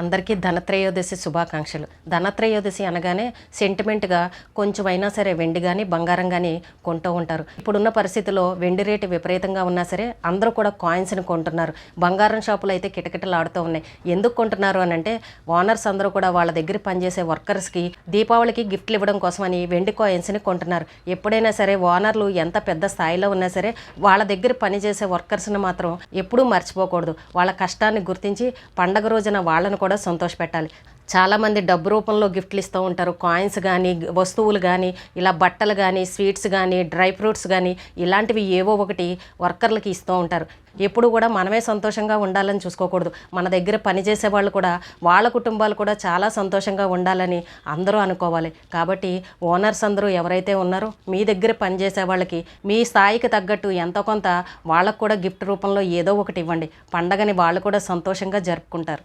అందరికీ ధనత్రయోదశి శుభాకాంక్షలు. ధనత్రయోదశి అనగానే సెంటిమెంట్గా కొంచెమైనా సరే వెండి కానీ బంగారం కానీ కొంటూ ఉంటారు. ఇప్పుడున్న పరిస్థితిలో వెండి రేటు విపరీతంగా ఉన్నా సరే అందరూ కూడా కాయిన్స్ని కొంటున్నారు. బంగారం షాపులు అయితే కిటకిటలు ఆడుతూ ఉన్నాయి. ఎందుకు కొంటున్నారు అని అంటే ఓనర్స్ అందరూ కూడా వాళ్ళ దగ్గర పనిచేసే వర్కర్స్కి దీపావళికి గిఫ్ట్లు ఇవ్వడం కోసమని వెండి కాయిన్స్ని కొంటున్నారు. ఎప్పుడైనా సరే ఓనర్లు ఎంత పెద్ద స్థాయిలో ఉన్నా సరే వాళ్ళ దగ్గర పనిచేసే వర్కర్స్ని మాత్రం ఎప్పుడూ మర్చిపోకూడదు. వాళ్ళ కష్టాన్ని గుర్తించి పండగ రోజున వాళ్ళను కూడా కూడా సంతోషపెట్టాలి. చాలామంది డబ్బు రూపంలో గిఫ్ట్లు ఇస్తూ ఉంటారు. కాయిన్స్ కానీ వస్తువులు కానీ ఇలా బట్టలు కానీ స్వీట్స్ కానీ డ్రై ఫ్రూట్స్ కానీ ఇలాంటివి ఏవో ఒకటి వర్కర్లకి ఇస్తూ ఉంటారు. ఎప్పుడు కూడా మనమే సంతోషంగా ఉండాలని చూసుకోకూడదు. మన దగ్గర పనిచేసే వాళ్ళు కూడా వాళ్ళ కుటుంబాలు కూడా చాలా సంతోషంగా ఉండాలని అందరూ అనుకోవాలి. కాబట్టి ఓనర్స్ అందరూ ఎవరైతే ఉన్నారో మీ దగ్గర పనిచేసే వాళ్ళకి మీ స్థాయికి తగ్గట్టు ఎంతో కొంత వాళ్ళకు కూడా గిఫ్ట్ రూపంలో ఏదో ఒకటి ఇవ్వండి. పండగని వాళ్ళు కూడా సంతోషంగా జరుపుకుంటారు.